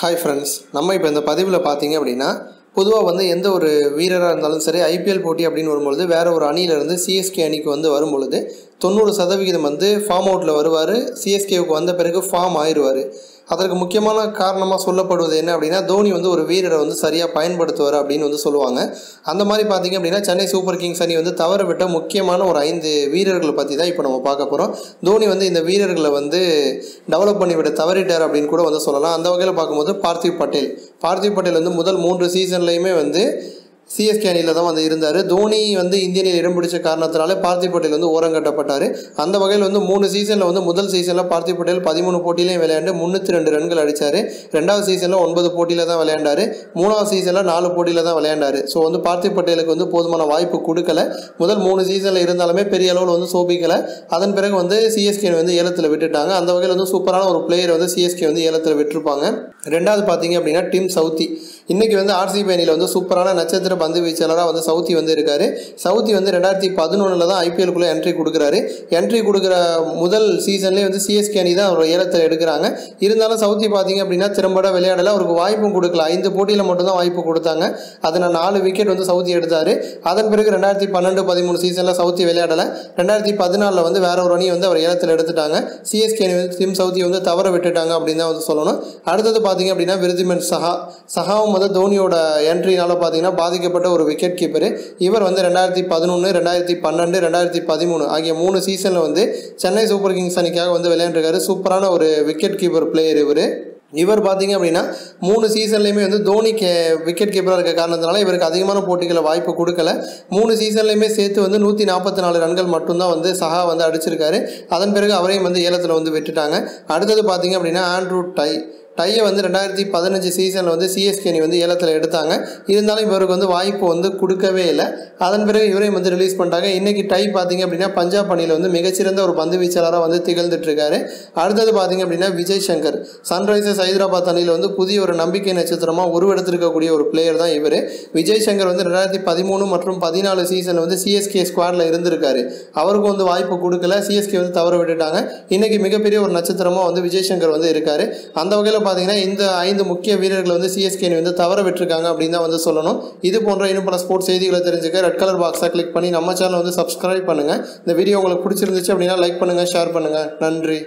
Hi friends நம்ம இப்போ இந்த பதிவில் பார்த்தீங்க அப்படின்னா பொதுவாக வந்து எந்த ஒரு வீரராக இருந்தாலும் சரி ஐபிஎல் போட்டி அப்படின்னு வரும்பொழுது வேறு ஒரு அணியிலேருந்து சிஎஸ்கே அணிக்கு வந்து வரும்பொழுது தொண்ணூறு சதவிகிதம் வந்து ஃபார்ம் அவுட்டில் வருவார் சிஎஸ்கேவுக்கு வந்த பிறகு ஃபார்ம் ஆயிடுவார் அதற்கு முக்கியமான காரணமாக சொல்லப்படுவது என்ன அப்படின்னா தோனி வந்து ஒரு வீரரை வந்து சரியாக பயன்படுத்துவார் அப்படின்னு வந்து சொல்லுவாங்க. அந்த மாதிரி பார்த்தீங்க அப்படின்னா சென்னை சூப்பர் கிங்ஸ் அணி வந்து தவற விட்ட முக்கியமான ஒரு ஐந்து வீரர்களை பற்றி தான் இப்போ நம்ம பார்க்க போகிறோம் தோனி வந்து இந்த வீரர்களை வந்து டெவலப் பண்ணி விட தவறிட்டார் அப்படின்னு கூட வந்து சொல்லலாம். அந்த வகையில் பார்க்கும்போது பார்த்திவ் பட்டேல். பார்த்திவ் பட்டேல் வந்து முதல் மூன்று சீசன்லையுமே வந்து சிஎஸ்கே அணியில் தான் வந்து இருந்தார். தோனி வந்து இந்தியனில் இடம் பிடிச்ச காரணத்தினால பார்த்தி பட்டேல் வந்து ஓரங்கட்டப்பட்டார் அந்த வகையில் வந்து மூணு சீசனில் வந்து முதல் சீசனில் பார்த்திவ் பட்டேல் பதிமூணு போட்டியிலையும் விளையாண்டு முந்நூற்றி ரெண்டு ரன்கள் அடித்தார் ரெண்டாவது சீசனில் ஒன்பது போட்டியில் தான் விளையாண்டார். மூணாவது சீசனில் நாலு போட்டியில் தான் விளையாண்டார். ஸோ வந்து பார்த்தி பட்டேலுக்கு வந்து போதுமான வாய்ப்பு கொடுக்கல. முதல் மூணு சீசனில் இருந்தாலுமே பெரிய அளவில் வந்து சோபிக்கலை. அதன் பிறகு வந்து சிஎஸ்கே வந்து ஏலத்தில் விட்டுட்டாங்க. அந்த வகையில் வந்து சூப்பரான ஒரு பிளேயர் வந்து சிஎஸ்கே வந்து ஏலத்தில் விட்டுருப்பாங்க. ரெண்டாவது பார்த்தீங்க அப்படின்னா டீம் சவுத்தி. இன்றைக்கி வந்து ஆர்சிபி அணியில் வந்து சூப்பரான நட்சத்திர பந்து வீச்சாளராக வந்து சவுத்தி வந்து இருக்காரு. சவுத்தி வந்து ரெண்டாயிரத்தி பதினொன்றில் தான் ஐபிஎலுக்குள்ளே என்ட்ரி கொடுக்குறாரு. என்ட்ரி கொடுக்குற முதல் சீசன்லேயே வந்து சிஎஸ்கே அணி தான் அவர் ஏலத்தில் எடுக்கிறாங்க. இருந்தாலும் சவுத்தி பார்த்தீங்க அப்படின்னா திறம்பட விளையாடல. அவருக்கு வாய்ப்பும் கொடுக்கல. ஐந்து போட்டியில் மட்டும்தான் வாய்ப்பு கொடுத்தாங்க. அதில் நாலு விக்கெட் வந்து சவுத்தி எடுத்தார். அதன் பிறகு ரெண்டாயிரத்தி பன்னெண்டு பதிமூணு சீசனில் சவுத்தி விளையாடலை. ரெண்டாயிரத்தி பதினாலில் வந்து வேற ஒரு அணி வந்து அவர் ஏலத்தில் எடுத்துட்டாங்க. சிஎஸ்கே அணி வந்து டிம் சவுத்தி வந்து தவற விட்டுட்டாங்க அப்படின்னு தான் வந்து சொல்லணும். அடுத்தது பார்த்தீங்க அப்படின்னா விருதிமன் சஹா. சஹாவும் வந்து தோனியோட என்ட்ரினால பார்த்தீங்கன்னா பாதிக்கப்பட்ட ஒரு விக்கெட் கீப்பர் இவர் வந்து ரெண்டாயிரத்தி பதினொன்று ரெண்டாயிரத்தி பன்னெண்டு ரெண்டாயிரத்தி பதிமூணு ஆகிய மூணு சீசனில் வந்து சென்னை சூப்பர் கிங்ஸ் அணிக்காக வந்து விளையாண்டுருக்காரு. சூப்பரான ஒரு விக்கெட் கீப்பர் பிளேயர் இவர். இவர் பார்த்தீங்க அப்படின்னா மூணு சீசன்லேயுமே வந்து தோனி கே விக்கெட் கீப்பராக இருக்க காரணத்தினால இவருக்கு அதிகமான போட்டிகளை வாய்ப்பு கொடுக்கல. மூணு சீசன்லேயுமே சேர்த்து வந்து நூற்றி நாற்பத்தி நாலு ரன்கள் மட்டும்தான் வந்து சஹா வந்து அடிச்சிருக்காரு. அதன் பிறகு அவரையும் வந்து ஏலத்தில் வந்து விட்டுட்டாங்க. அடுத்தது பார்த்தீங்க அப்படின்னா ஆண்ட்ரூ டை டையை வந்து ரெண்டாயிரத்தி பதினஞ்சு சீசனில் வந்து சிஎஸ்கே அணி வந்து ஏலத்தில் எடுத்தாங்க. இருந்தாலும் இவருக்கு வந்து வாய்ப்பு வந்து கொடுக்கவே இல்லை. அதன் பிறகு இவரையும் வந்து ரிலீஸ் பண்ணிட்டாங்க. இன்றைக்கி டை பார்த்தீங்க அப்படின்னா பஞ்சாப் அணியில் வந்து மிகச்சிறந்த ஒரு பந்து வீச்சாளராக வந்து திகழ்ந்துட்டுருக்காரு. அடுத்தது பார்த்தீங்க அப்படின்னா விஜய் சங்கர். சன்ரைசர்ஸ் ஹைதராபாத் அணியில் வந்து புதிய ஒரு நம்பிக்கை நட்சத்திரமாக உருவெடுத்திருக்கக்கூடிய ஒரு பிளேயர் தான் இவர். விஜய் சங்கர் வந்து ரெண்டாயிரத்தி பதிமூணு மற்றும் பதினாலு சீசனில் வந்து சிஎஸ்கே ஸ்குவாடில் இருந்திருக்காரு. அவருக்கும் வந்து வாய்ப்பு கொடுக்கல. சிஎஸ்கே வந்து தவற விட்டுட்டாங்க. இன்றைக்கி மிகப்பெரிய ஒரு நட்சத்திரமாக வந்து விஜய் சங்கர் வந்து இருக்கார். அந்த வகையில் பார்த்தீங்கன்னா இந்த ஐந்து முக்கிய வீரர்கள் வந்து சிஎஸ்கே வந்து தவற விட்டுருக்காங்க அப்படின்னு தான் வந்து சொல்லணும். இது போன்ற இன்னும் பல ஸ்போர்ட்ஸ் செய்திகளை தெரிஞ்சுக்க ரெட் கலர் பாக்ஸை கிளிக் பண்ணி நம்ம சேனல் வந்து சப்ஸ்கிரைப் பண்ணுங்கள் இந்த வீடியோ உங்களுக்கு பிடிச்சிருந்துச்சு அப்படின்னா லைக் பண்ணுங்கள் ஷேர் பண்ணுங்கள் நன்றி.